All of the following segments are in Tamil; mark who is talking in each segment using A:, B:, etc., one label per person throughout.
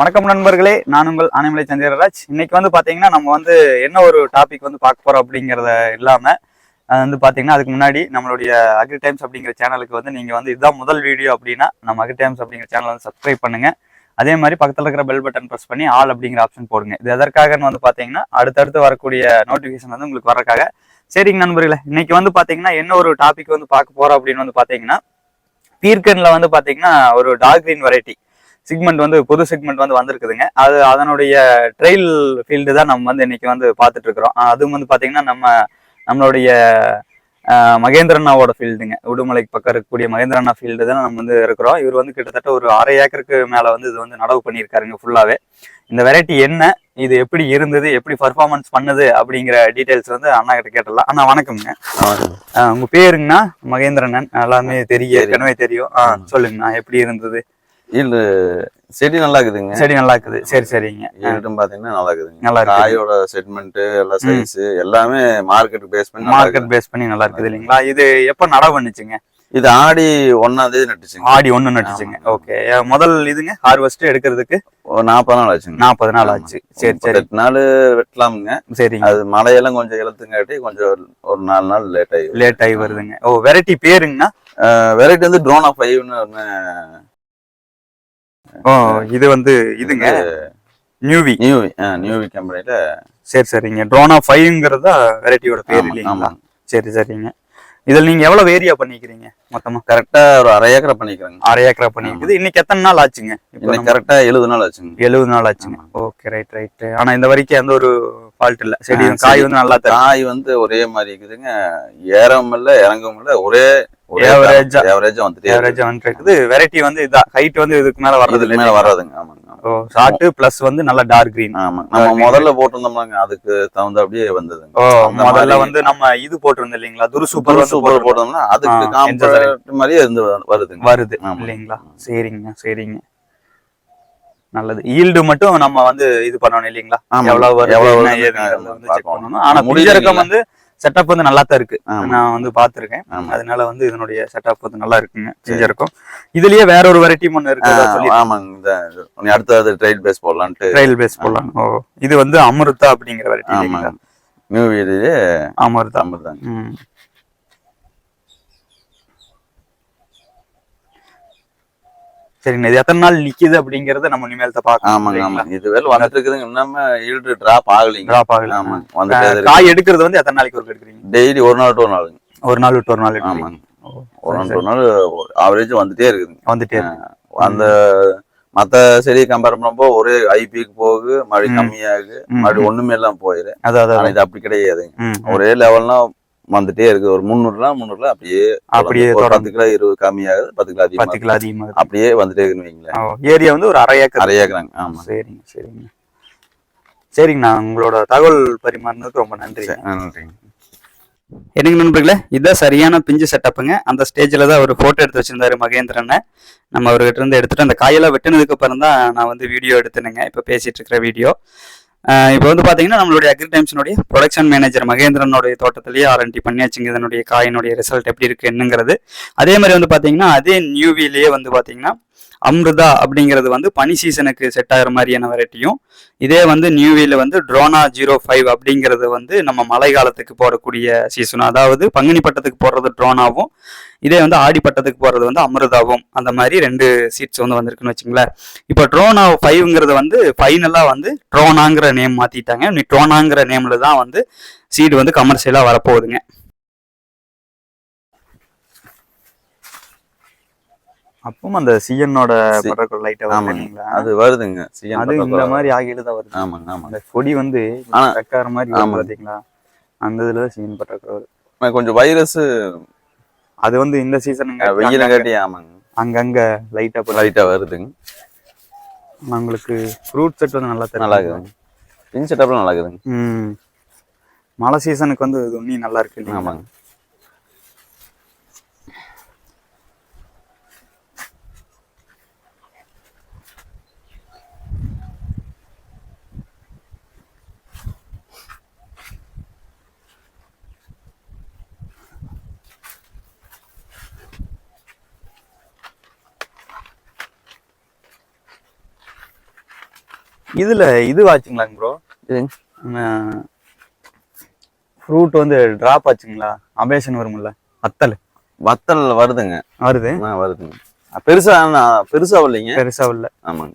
A: வணக்கம் நண்பர்களே நான் உங்கள் ஆனைமலை சந்திரராஜ். இன்னைக்கு வந்து பாத்தீங்கன்னா நம்ம வந்து என்ன ஒரு டாபிக் வந்து பார்க்க போறோம் அப்படிங்கறத இல்லாம வந்து பாத்தீங்கன்னா அதுக்கு முன்னாடி நம்மளுடைய அக்ரி டைம்ஸ் அப்படிங்கிற சேனலுக்கு வந்து நீங்க வந்து இதுதான் முதல் வீடியோ அப்படின்னா நம்ம அக்ரி டைம்ஸ் அப்படிங்கிற சேனல் வந்து சப்ஸ்கிரைப் பண்ணுங்க. அதே மாதிரி பக்கத்துல இருக்கிற பெல் பட்டன் ப்ரெஸ் பண்ணி ஆல் அப்படிங்கிற ஆப்ஷன் போடுங்க. இது எதற்காகன்னு வந்து பாத்தீங்கன்னா அடுத்தடுத்து வரக்கூடிய நோட்டிஃபிகேஷன் வந்து உங்களுக்கு வரக்காக சரிங்க நண்பர்களே இன்னைக்கு வந்து பாத்தீங்கன்னா என்ன ஒரு டாபிக் வந்து பார்க்க போறோம் அப்படின்னு வந்து பாத்தீங்கன்னா பீர்க்கன்ல வந்து பாத்தீங்கன்னா ஒரு டார்க் கிரீன் வெரைட்டி செக்மெண்ட் வந்து புது செக்மெண்ட் வந்து வந்திருக்குதுங்க. அது அதனுடைய ட்ரெயில் ஃபீல்டு தான் நம்ம வந்து இன்னைக்கு வந்து பார்த்துட்டு இருக்கிறோம் அதுவும் வந்து பாத்தீங்கன்னா நம்ம நம்மளுடைய மகேந்திரண்ணாவோட ஃபீல்டுங்க உடுமலைக்கு பக்கம் இருக்கக்கூடிய மகேந்திரண்ணா ஃபீல்டு தான் நம்ம வந்து இருக்கிறோம். இவர் வந்து கிட்டத்தட்ட ஒரு அரை ஏக்கருக்கு மேல வந்து இது வந்து நடவு பண்ணியிருக்காருங்க ஃபுல்லாவே இந்த வெரைட்டி என்ன இது எப்படி இருந்தது எப்படி பர்ஃபார்மன்ஸ் பண்ணுது அப்படிங்கிற டீடைல்ஸ் வந்து அண்ணா கிட்ட கேட்டலாம் அண்ணா வணக்கம்ங்க. உங்க பேருங்கண்ணா? மகேந்திரண்ணன் எல்லாமே தெரியும் ஏற்கனவே தெரியும். சொல்லுங்கண்ணா எப்படி இருந்தது?
B: ஈல்டு செடி நல்லா இருக்குதுங்க
A: செடி நல்லா இருக்குது சரி சரிங்க.
B: ஈல்டும் பாத்தீங்கன்னா நல்லா இருக்குதுங்க
A: நல்லா
B: காயோட செட்மெண்ட் எல்லா சைஸ் எல்லாமே மார்க்கெட் பேஸ் பண்ணி
A: மார்க்கெட் பேஸ் பண்ணி நல்லா இருக்குது இல்லைங்களா? இது எப்ப நடவு பண்ணுச்சுங்க.
B: இது ஆடி ஒன்னாம் தேதி நட்டுச்சுங்க.
A: ஆடி ஒண்ணு நட்டுச்சுங்க. ஓகே முதல் இதுங்க ஹார்வெஸ்ட் எடுக்கிறதுக்கு?
B: ஒரு நாற்பது நாள் ஆச்சுங்க.
A: நாற்பது நாள் ஆச்சு. சரி சரி.
B: எட்டு நாள் வெட்டலாமுங்க.
A: சரிங்க.
B: அது மழையெல்லாம் கொஞ்சம் இழுத்துங்காட்டி கொஞ்சம் ஒரு நாலு நாள் லேட் ஆகி
A: லேட் ஆகி வருதுங்க. ஓ வெரைட்டி பேருங்கண்ணா?
B: வெரைட்டி வந்து ட்ரோனா ஃபைவ்னு ஒன்று
A: இது வந்து இதுங்க. நியூவி
B: நியூ நியூவி கம்பெனில
A: சரி சரிங்க. ட்ரோனா ஃபைவ்ங்கிறது வெரைட்டியோட பேர் இல்லைங்களா? சரி சரிங்க. இதில் நீங்க எவ்வளவு ஏரியா பண்ணிக்கிறீங்க மொத்தமா?
B: கரெக்டா ஒரு அரை ஏக்கரை பண்ணிக்கிறேங்க.
A: அரை ஏக்கரா பண்ணிருக்குது இன்னைக்கு எத்தனை நாள் ஆச்சுங்க?
B: இன்னைக்கு கரெக்டா எழுபது நாள் ஆச்சுங்க.
A: எழுபது நாள் ஆச்சுங்க. ஓகே ரைட் ரைட் ஆனா இந்த வரைக்கும் எந்த ஒரு ஃபால்ட் இல்ல. செடி காய். வந்து நல்லா
B: காய் வந்து ஒரே மாதிரி இருக்குதுங்க. ஏறவும் இல்ல இறங்கவும் இல்ல. ஒரே
A: ஆ.
B: ஏவரேஜா வந்துட்டே.
A: ஏவரேஜா வந்துட்டு இருக்குது. வெரைட்டி வந்து இதான் ஹைட் வந்து இதுக்கு மேல வர்றது
B: இதுக்கு மேல வராதுங்க ஆமாங்க.
A: ஓ ஷார்ட் பிளஸ் வந்து நல்ல டார்க் கிரீன்
B: ஆமாங்க நம்ம முதல்ல போட்டிருந்தோம்னாங்க அதுக்கு தகுந்த அப்படியே வந்ததுங்க.
A: ஓ முதல்ல வந்து நம்ம இது போட்டிருந்தோம் இல்லைங்களா? துரு சூப்பர்
B: சூப்பர் போட்டோம்னா அதுக்கு
A: ஆ,
B: காம்பேக்ட் மாதிரியே இருந்து வருதுங்க.
A: வருது
B: ஆமா.
A: இல்லைங்களா? சரிங்க சரிங்க. நல்லது. ஈல்டு மட்டும் நம்ம வந்து இது பண்ணணும் இல்லைங்களா. எவ்வளவு வருது
B: எவ்வளவு
A: வந்து செக். பண்ணணும். ஆனா முடிஞ்சிருக்கம் வந்து செட்டப் வந்து நல்லா தான் இருக்கு. நான் வந்து பாத்திருக்கேன். அதனால வந்து இதனுடைய செட்டப் வந்து நல்லா இருக்குங்க. செஞ்சிருக்கும். இதுலயே வேற ஒரு வெரைட்டி ஒண்ணு
B: ஆ,
A: இருக்கு
B: ஆமாங்க. அடுத்தது ட்ரைல் பேஸ் போடலான்ட்டு.
A: ட்ரையல் பேஸ் போடலாம். ஓ இது வந்து அமிர்தா அப்படிங்கிற வெரைட்டி
B: ஆமாங்க. New video
A: Amrita.
B: தாங்க
A: சரிங்க இது எத்தனை நாள் நிக்குது அப்படிங்கறத நம்ம இனிமேல் தான்
B: ஆமாங்க ஆமாங்க. இது வேலை வந்துட்டு இருக்குதுங்க இன்னும் ஈல்டு டிராப் ஆகலைங்க.
A: டிராப் ஆகல. அஹ்,
B: இருக்கு
A: காய் எடுக்கிறது வந்து எத்தனை நாளைக்கு ஒரு எடுக்கிறீங்க?
B: டெய்லி ஒரு நாள் ஒரு நாளுங்க
A: ஒரு நாள் விட்டு ஒரு நாள்
B: ஆமாங்க. ஒரு நாள் ஒரு நாள் ஆவரேஜ் வந்துட்டே இருக்குதுங்க.
A: வந்துட்டே இருக்கு.
B: அந்த மத்த செடியை கம்பேர் பண்ணும்போது ஒரே ஐபிக்கு போகுது மழை
A: ம்.
B: கம்மியாகுது
A: ம்,
B: மறுபடி
A: ம்.
B: ஒண்ணுமே எல்லாம் போயிரு. இது அப்படி கிடையாதுங்க.
A: ம்.
B: ஒரே லெவல்னா வந்துட்டே இருக்கு. ஒரு முந்நூறுல முந்நூறுல அப்படியே
A: அப்படியே.
B: பத்து கிலோ இருபது கம்மியாகுது பத்து கிலோ அதிகமா
A: பத்து கிலோ அதிகமா இருக்கு.
B: அப்படியே வந்துட்டே இருக்குன்னு வைங்களேன்.
A: ஏரியா வந்து ஒரு அரை ஏக்கர்.
B: அரை ஏக்கராங்க. ஆமா.
A: சரிங்க சரிங்க. சரிங்கண்ணா உங்களோட தகவல் பரிமாறினதுக்கு ரொம்ப நன்றி
B: நன்றிங்க.
A: எனக்கு நண்பர்களே இதுதான் சரியான பிஞ்சு செட்டப்புங்க. அந்த ஸ்டேஜில் தான் ஒரு ஃபோட்டோ எடுத்து வச்சிருந்தாரு மகேந்திரனை. நம்ம அவர்கிட்ட இருந்து எடுத்துட்டு அந்த காயெல்லாம் வெட்டினதுக்கு அப்புறம் தான் நான் வந்து வீடியோ எடுத்துனுங்க. இப்போ பேசிட்டு இருக்கிற வீடியோ இப்போ வந்து பார்த்தீங்கன்னா நம்மளுடைய அக்ரி டைம்ஸினுடைய ப்ரொடக்ஷன் மேனேஜர் மகேந்திரனுடைய தோட்டத்திலேயே ஆர்என்டி பண்ணியாச்சுங்க. இதனுடைய காயினுடைய ரிசல்ட் எப்படி இருக்கு என்னங்கிறது. அதே மாதிரி வந்து பார்த்தீங்கன்னா அதே நியூவிலேயே வந்து பார்த்தீங்கன்னா அம்ருதா அப்படிங்கிறது வந்து பனி சீசனுக்கு செட் ஆகிற மாதிரியான வெரைட்டியும் இதே வந்து நியூவியில் வந்து ட்ரோனா ஜீரோ ஃபைவ் அப்படிங்கிறது வந்து நம்ம மழை காலத்துக்கு போடக்கூடிய சீசனும் அதாவது பங்குனி பட்டத்துக்கு போடுறது ட்ரோனாவும் இதே வந்து ஆடி பட்டத்துக்கு போடுறது வந்து அமிர்தாவும் அந்த மாதிரி ரெண்டு சீட்ஸ் வந்து வந்திருக்குன்னு வச்சுங்களேன். இப்போ ட்ரோனா ஃபைவ்ங்கிறது வந்து ஃபைனலாக வந்து ட்ரோனாங்கிற நேம் மாற்றிட்டாங்க நீ ட்ரோனாங்கிற நேமில் தான் வந்து சீடு வந்து கமர்ஷியலாக வரப்போகுதுங்க. அப்பவும் அந்த சிஎன்னோட லைட்டாக
B: ஆமாங்க.
A: வருதுங்களா
B: அது வருதுங்க. CN
A: அது இந்த மாதிரி ஆகிட்டு தான் வருது.
B: ஆமாங்க ஆமாங்க.
A: அந்த கொடி வந்து வெக்கார மாதிரி. பாத்தீங்களா? அந்த இதுல தான் வருது.
B: ஆனா கொஞ்சம் வைரஸ்
A: அது வந்து இந்த சீசனுங்க
B: வெயில காட்டி ஆமாங்க.
A: அங்கங்க லைட்டா
B: லைட்டா வருதுங்க.
A: உங்களுக்கு ஃப்ரூட் செட் வந்து நல்லா
B: நல்லா இருக்குதுங்க பின் செட்டப்லாம் நல்லா இருக்குதுங்க
A: மழை சீசனுக்கு வந்து இது இன்னும் நல்லா இருக்கு?
B: ஆமாங்க.
A: இதுல இது ஆச்சுங்களாங்க ப்ரோ. ஃப்ரூட் வந்து டிராப் ஆச்சுங்களா? அபேஷன் வரும்ல? அத்தல்
B: வத்தல் வருதுங்க.
A: வருது?
B: வருதுங்க. பெருசா பெருசா இல்லைங்க
A: பெருசா இல்ல
B: ஆமாங்க.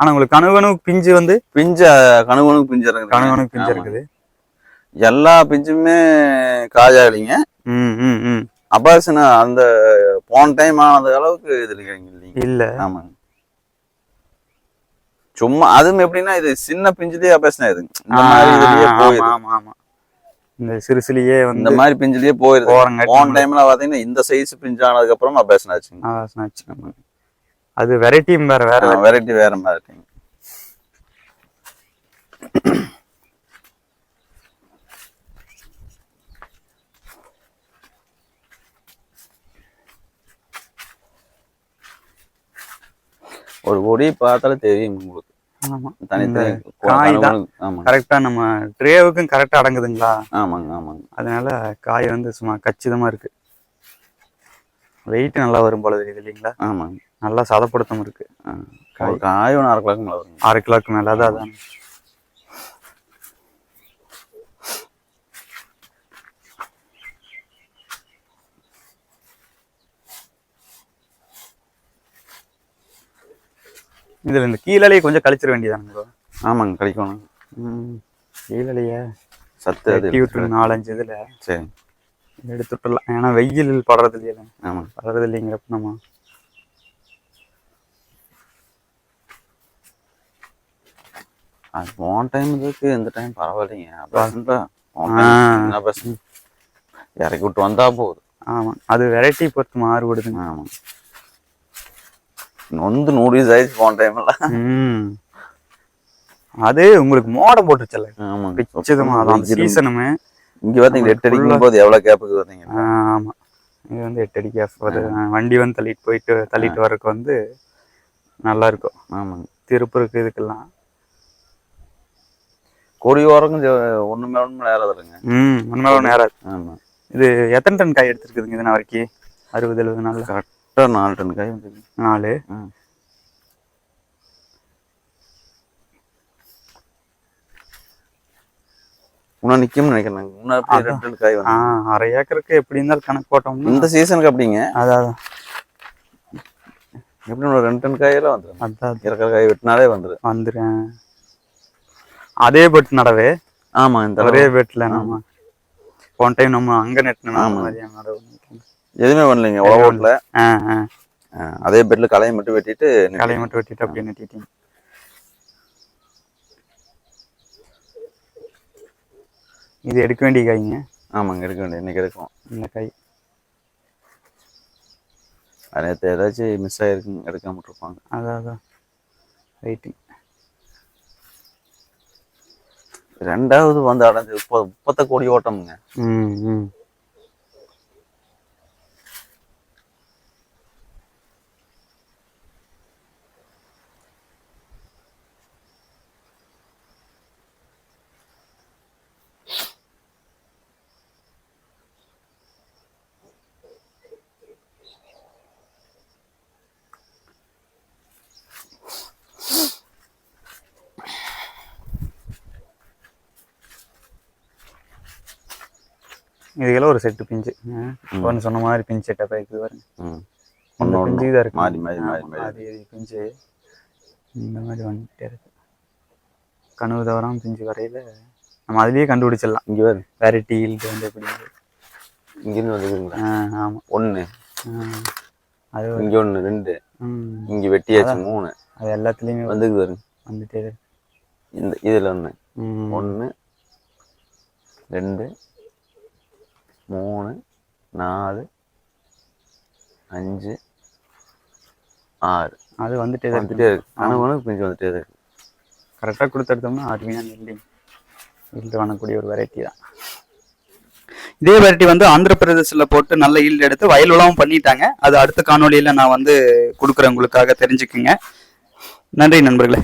A: ஆனா உங்களுக்கு கணுவனு பிஞ்சு வந்து
B: பிஞ்ச கணுவனுக்கு பிஞ்சு இருக்குது
A: கணுவனு பிஞ்சு இருக்குது.
B: எல்லா பிஞ்சுமே காயாகலிங்க
A: ம் ம் ம்.
B: அபாசன அந்த போன டைம் ஆனது அளவுக்கு இது இல்லைங்க.
A: இல்ல.
B: ஆமாங்க. சும்மா அதுவும் எப்படின்னா இது சின்ன பிஞ்சுலயே அபாசனம் இது இந்த மாதிரி இதுலயே
A: ஆமா ஆமா ஆமா. இந்த சிறுசிலேயே
B: இந்த
A: வந்து
B: மாதிரி பிஞ்சுலயே போயிருது. போன டைம்ல பாத்தீங்கன்னா இந்த சைஸ் பிஞ்சு ஆனதுக்கு அப்புறம்
A: ஆவாசம் ஆச்சு. அது வெரைட்டியும் வேற வேற
B: வெரைட்டி வேற மாதிரி ஒரு கொடி பார்த்தாலே தெரியும் உங்களுக்கு.
A: இந்த காய் தான். கரெக்டா நம்ம ட்ரேவுக்கும் கரெக்டா அடங்குதுங்களா?
B: ஆமாங்க ஆமாங்க.
A: அதனால காய் வந்து சும்மா கச்சிதமா இருக்கு. வெயிட் நல்லா வரும் போல தெரியுது இல்லைங்களா?
B: ஆமாங்க.
A: நல்லா சதப்படுத்தம் இருக்கு.
B: காய் ஒன்று அரை கிலோக்கு மேலே வருங்க.
A: அரை கிலோக்கு மேல அதான் அதான். இதுல இந்த கீழலையே கொஞ்சம் கழிச்சிட வேண்டியதானுங்க bro.
B: ஆமாங்க கிடைக்கணும்
A: ம் கீழலைய
B: சத்து அது
A: வெட்டி நாலஞ்சு இதுல
B: சரி.
A: எடுத்துட்டுலாம். ஏன்னா வெயில் படுறது இல்லையா.
B: ஆமாங்க
A: படுறது இல்லைங்கிறப்ப நம்ம
B: அது போன டைம் இதுக்கு இந்த டைம் பரவாயில்லைங்க. என்ன பர்சன்ட் இறக்கி விட்டு வந்தா போகுது
A: ஆமா. அது வெரைட்டி பொறுத்து மாறுபடுதுங்க.
B: ஆமாங்க நொந்து நூடுல்ஸ் ஆயிடுச்சு போன டைம்ல
A: ம். அது உங்களுக்கு மோடம் போட்டுச்சல்ல
B: ஆமாங்க.
A: பிச்சதுமா அதான் சீசனுமே
B: இங்க பாத்தீங்க எட்டு அடிக்கும் போது எவ்வளவு கேப்புக்கு பாத்தீங்க
A: ஆமா. இது வந்து எட்டு அடி கேப் வருது. வண்டி வந்து தள்ளிட்டு போயிட்டு தள்ளிட்டு வர்றதுக்கு வந்து நல்லா இருக்கும்
B: ஆமாங்க
A: திருப்பூருக்கு இதுக்கெல்லாம்.
B: கொடி ஓரக்கும் ஒண்ணுமே ஒண்ணு நேரம் இல்லைங்க.
A: ம் உண்மையில நேரம்
B: ஆமா.
A: இது எத்தனை டன் காய் எடுத்துருக்குதுங்க இதுனா வரைக்கும் அறுபது எழுபது நாள்ல?
B: கரெக்டா நாலு டன் காய் வந்து
A: நாலு.
B: இன்னும் நிக்கும்னு நினைக்கிறேன் இன்னும் காய் வந்து
A: அரை ஏக்கருக்கு எப்படி இருந்தாலும் கணக்கு போட்டோம்னா
B: இந்த சீசனுக்கு அப்படிங்க?
A: அதான்.
B: எப்படி ரெண்டு டன் காயெல்லாம் வந்துடும்
A: அதான்
B: இறக்கிற காய் வெட்டினாலே வந்துடும்
A: வந்துடுறேன் அதே பெட் நடவே.
B: ஆமா இந்த
A: ஒரே பெட்ல நம்ம போன டைம் நம்ம அங்க நெட்டின
B: ஆமா.
A: மாதிரியான நடவு
B: எதுவுமே பண்ணலைங்க உழவு ஓட்டல. அதே பெட்ல களையை மட்டும் வெட்டிட்டு
A: களையை மட்டும் வெட்டிட்டு அப்படியே நெட்டிட்டீங்க இது எடுக்க வேண்டிய காய்ங்க?
B: ஆமாங்க எடுக்க வேண்டிய இன்னைக்கு எடுக்கும்
A: இந்த காய்.
B: அது நேற்று ஏதாச்சும் மிஸ் ஆயிருக்கும் எடுக்காம விட்டுருப்பாங்க.
A: அதான் அதான். ரைட்டு
B: ரெண்டாவது வந்து அடைஞ்சு முப்ப முப்பத்த கோடி ஓட்டமுங்க.
A: ம் ம். இதுக்கெல்லாம் ஒரு செட்டு பிஞ்சு. ஒன்று சொன்ன மாதிரி பிஞ்சு செட்டப் ஆயிருக்கு பாருங்க. ஒன்று பிஞ்சு தான் இருக்கு.
B: மாறி மாறி மாறி மாறி
A: பிஞ்சு. இந்த மாதிரி வந்துட்டே இருக்கு. கனவு தவறாம பிஞ்சு வரையில நம்ம அதுலயே கண்டுபிடிச்சிடலாம்.
B: இங்க வேறு
A: வெரைட்டி ஈல்டு வந்து எப்படி
B: இங்கிருந்து வந்துருக்குங்களா?
A: ஆ ஆமாம்
B: ஒண்ணு.
A: அது
B: இங்க ஒண்ணு ரெண்டு. இங்க வெட்டியாச்சு மூணு.
A: அது எல்லாத்துலேயுமே
B: வந்துக்குது பாருங்க
A: வந்துட்டே
B: இந்த இதுல
A: ம்,
B: ஒண்ணு. ரெண்டு. மூணு நாலு அஞ்சு ஆறு.
A: அது வந்துட்டே தான்
B: வந்துட்டே இருக்கு. பிஞ்சு வந்துட்டே இருக்கு.
A: கரெக்டாக கொடுத்தெடுத்தோம்னா அருமையான இல்லைங்க ஈல்டு பண்ணக்கூடிய ஒரு வெரைட்டி தான். இதே வெரைட்டி வந்து ஆந்திர பிரதேசில் போட்டு நல்ல ஈல்டு எடுத்து வயல் உலாவும் பண்ணிட்டாங்க. அது அடுத்த காணொளியில் நான் வந்து கொடுக்குறேன். உங்களுக்காக தெரிஞ்சுக்குங்க. நன்றி நண்பர்களே.